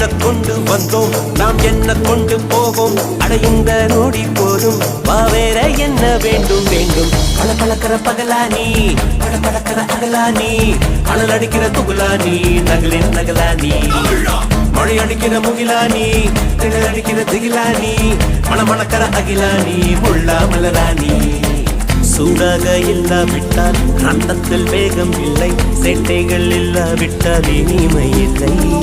என்ன கொண்டு வந்தோம்? நாம் என்ன கொண்டு போவோம்? அடையுந்த நொடி போதும். வேற என்ன வேண்டும்? வேண்டும். பல பழக்கிற பகலானி பல பழக்கிற அகலானி அனல் அடிக்கிற துகுலானி நகலின் நகலானி மழை அடிக்கிற முகிலானி திணல் அடிக்கிற திகிலானி மண மணக்கிற அகிலானி முள்ளா மலராணி சூடாக இல்லாவிட்டால் ரத்தத்தில் வேகம் இல்லை. சேட்டைகள் இல்லாவிட்டால் இனிமை இல்லை.